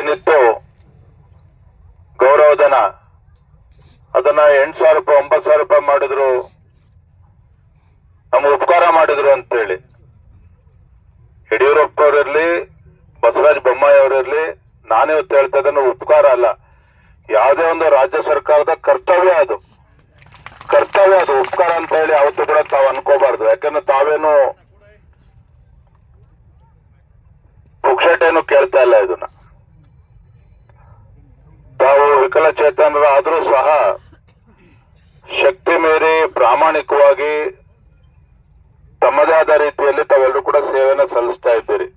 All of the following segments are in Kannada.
ಏನಿತ್ತು? ಗೌರವಧನ. ಅದನ್ನ ಎಂಟು ಸಾವಿರ ರೂಪಾಯಿ, ಒಂಬತ್ತು ಸಾವಿರ ರೂಪಾಯಿ ಮಾಡಿದ್ರು. ನಮ್ಗೆ ಉಪಕಾರ ಮಾಡಿದ್ರು ಅಂತೇಳಿ. ಯಡಿಯೂರಪ್ಪ ಅವರಿರ್ಲಿ ಬಸವರಾಜ ಬೊಮ್ಮಾಯಿ ಅವರಿರ್ಲಿ ನಾನೇ ಹೇಳ್ತಾ ಇದ್ದೇನೆ, ಉಪಕಾರ ಅಲ್ಲ. ಯಾವುದೇ ಒಂದು ರಾಜ್ಯ ಸರ್ಕಾರದ ಕರ್ತವ್ಯ ಅದು. ಕರ್ತವ್ಯ ಅದು, ಉಪಕಾರ ಅಂತ ಹೇಳಿ ಯಾವತ್ತೂ ಕೂಡ ತಾವು ಅನ್ಕೋಬಾರ್ದು. ಯಾಕಂದ್ರೆ ತಾವೇನು ಪುಕ್ಷಟೇನು ಕೇಳ್ತಾ ಇಲ್ಲ ಇದನ್ನ. ತಾವು ವಿಕಲಚೇತನರಾದರೂ ಸಹ ಶಕ್ತಿ ಮೀರಿ ಪ್ರಾಮಾಣಿಕವಾಗಿ ತಮ್ಮದೇ ಆದ ರೀತಿಯಲ್ಲಿ ತಾವೆಲ್ಲರೂ ಕೂಡ ಸೇವೆಯನ್ನು ಸಲ್ಲಿಸ್ತಾ ಇದ್ದೀರಿ.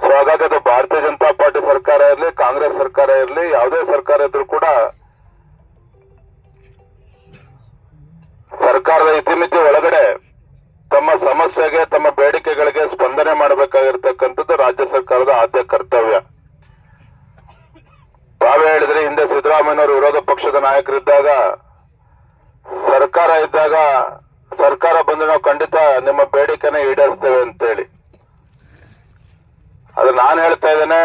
ಸೊ ಹಾಗಾಗಿ ಅದು ಭಾರತೀಯ ಜನತಾ ಪಾರ್ಟಿ ಸರ್ಕಾರ ಇರಲಿ, ಕಾಂಗ್ರೆಸ್ ಸರ್ಕಾರ ಇರಲಿ, ಯಾವುದೇ ಸರ್ಕಾರ ಇದ್ರೂ ಕೂಡ ಸರ್ಕಾರದ ಇತಿಮಿತಿ ಒಳಗಡೆ ತಮ್ಮ ಸಮಸ್ಯೆಗೆ, ತಮ್ಮ ಬೇಡಿಕೆಗಳಿಗೆ ಸ್ಪಂದನೆ ಮಾಡಬೇಕಾಗಿರ್ತಕ್ಕಂಥದ್ದು ರಾಜ್ಯ ಸರ್ಕಾರದ ಆದ್ಯ ಕರ್ತವ್ಯ. ತಾವೇ ಹೇಳಿದ್ರೆ, ಹಿಂದೆ ಸಿದ್ದರಾಮಯ್ಯವರು ವಿರೋಧ ಪಕ್ಷದ ನಾಯಕರಿದ್ದಾಗ, ಸರ್ಕಾರ ಇದ್ದಾಗ, ಸರ್ಕಾರ ಬಂದು ನಾವು ಖಂಡಿತ ನಿಮ್ಮ ಬೇಡಿಕೆನ ಈಡೇರಿಸ್ತೇವೆ ಅಂತೇಳಿ. ಅದು ನಾನು ಹೇಳ್ತಾ ಇದ್ದೇನೆ,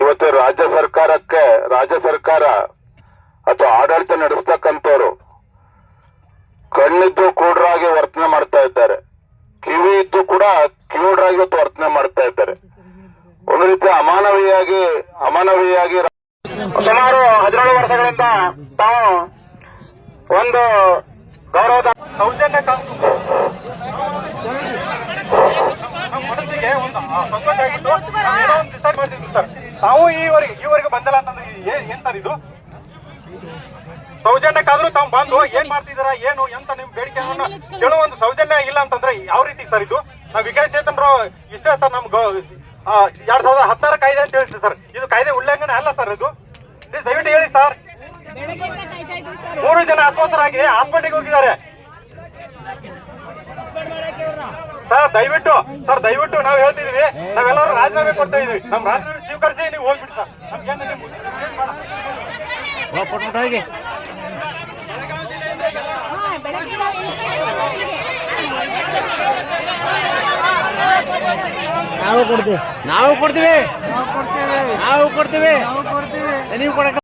ಇವತ್ತು ರಾಜ್ಯ ಸರ್ಕಾರಕ್ಕೆ, ರಾಜ್ಯ ಸರ್ಕಾರ, ಅಥವಾ ಆಡಳಿತ ನಡೆಸ್ತಕ್ಕಂಥವ್ರು ಕಣ್ಣಿದ್ದು ಕೂಡ್ರಾಗಿ ವರ್ತನೆ ಮಾಡ್ತಾ ಇದ್ದಾರೆ. ಕಿವಿ ಇದ್ದು ಕೂಡ ಕಿವುಡ್ರಾಗಿ ಇವತ್ತು ವರ್ತನೆ ಮಾಡ್ತಾ ಇದ್ದಾರೆ. ಒಂದು ರೀತಿ ಅಮಾನವೀಯಾಗಿ ಅಮಾನವೀಯಾಗಿ ಸುಮಾರು ಹದಿನೇಳು ವರ್ಷಗಳಿಂದ ತಾವು ಒಂದು ಗೌರವದ ಸೌಜನ್ಯ ಮನಸ್ಸಿಗೆ ಒಂದು ಸಂತೋಷ ಆಗಿತ್ತು. ತಾವು ಈವರೆಗೆ ಈವರೆಗೆ ಬಂದಿಲ್ಲ ಅಂತಂದ್ರೆ ಏನ್ ಸರ್ ಇದು? ಸೌಜನ್ಯಕ್ಕಾದ್ರೂ ತಾವು ಬಂದು ಏನ್ ಮಾಡ್ತಿದ್ದೀರಾ ಏನು ಎಂತ ನಿಮ್ ಬೇಡಿಕೆಗಳನ್ನ ಕೇಳೋ ಒಂದು ಸೌಜನ್ಯ ಇಲ್ಲ ಅಂತಂದ್ರೆ ಯಾವ ರೀತಿ ಸರ್ ಇದು? ನಾವು ವಿಕಲಚೇತನರು ಇಷ್ಟೇ ಸರ್ ನಮ್ ಎರಡ್ ಸಾವಿರದ ಹತ್ತಾರ ಕಾಯ್ದೆ ಅಂತ ಹೇಳ್ತೀವಿ ಸರ್. ಇದು ಕಾಯ್ದೆ ಉಲ್ಲಂಘನೆ ಅಲ್ಲ ಸರ್ ಇದು ದಯವಿಟ್ಟು ಹೇಳಿ ಸರ್. ಮೂರು ಜನ ಅಸ್ವಸ್ಥರಾಗಿ ಹಾಸ್ಪಿಟಲ್ಗೆ ಹೋಗಿದ್ದಾರೆ. ಸರ್ ದಯವಿಟ್ಟು ಸರ್ ದಯವಿಟ್ಟು ನಾವು ಹೇಳ್ತಿದೀವಿ. ನಾವೆಲ್ಲರೂ ರಾಜೀನಾಮೆ ಕೊಡ್ತಾ ಇದೀವಿ. ನಮ್ ರಾಜೀನಾಮೆ ಸ್ವೀಕರಿಸಿ ನೀವು ಹೋಗ್ಬಿಡಿ ಸರ್. ನಮ್ಗೆ ಏನು ನಿಮ್ಗೆ ಏನ್ ಮಾಡ- ಕೊಟ್ಬಿಟ್ಟು ಹೋಗಿ. ನಾವು ಕೊಡ್ತೀವಿ. ನಾವು ಕೊಡ್ತೀವಿ. ನಾವು ಕೊಡ್ತೀವಿ. ನಾವು ಕೊಡ್ತೀವಿ. ನೀವು ಕೊಡಕ